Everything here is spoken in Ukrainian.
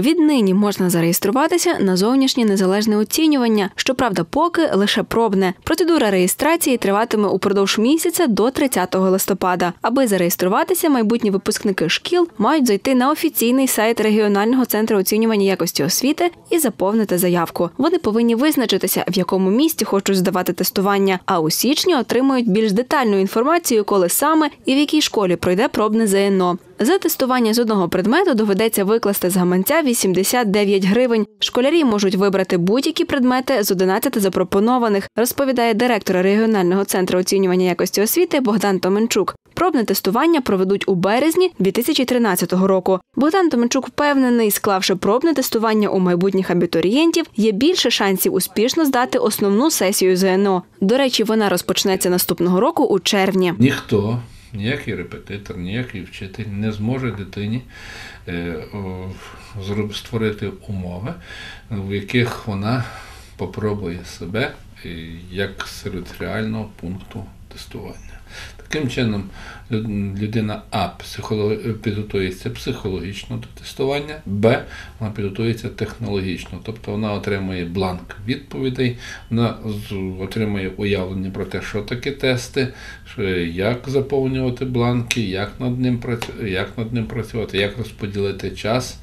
Віднині можна зареєструватися на зовнішнє незалежне оцінювання. Щоправда, поки лише пробне. Процедура реєстрації триватиме упродовж місяця до 30 листопада. Аби зареєструватися, майбутні випускники шкіл мають зайти на офіційний сайт регіонального центру оцінювання якості освіти і заповнити заявку. Вони повинні визначитися, в якому місті хочуть здавати тестування. А у січні отримують більш детальну інформацію, коли саме і в якій школі пройде пробне ЗНО. За тестування з одного предмету доведеться викласти з гаманця 89 гривень. Школярі можуть вибрати будь-які предмети з 11 запропонованих, розповідає директор регіонального центру оцінювання якості освіти Богдан Томенчук. Пробне тестування проведуть у березні 2013 року. Богдан Томенчук впевнений, склавши пробне тестування у майбутніх абітурієнтів, є більше шансів успішно здати основну сесію ЗНО. До речі, вона розпочнеться наступного року у червні. Ніхто, ніякий репетитор, ніякий вчитель не зможе дитині е, створити умови, в яких вона попробує себе е, як серед реального пункту тестування. Таким чином, людина А психоло- підготується психологічно до тестування, Б вона підготується технологічно, тобто вона отримує бланк відповідей, вона отримує уявлення про те, що таке тести, як заповнювати бланки, як над ним працювати, як розподілити час.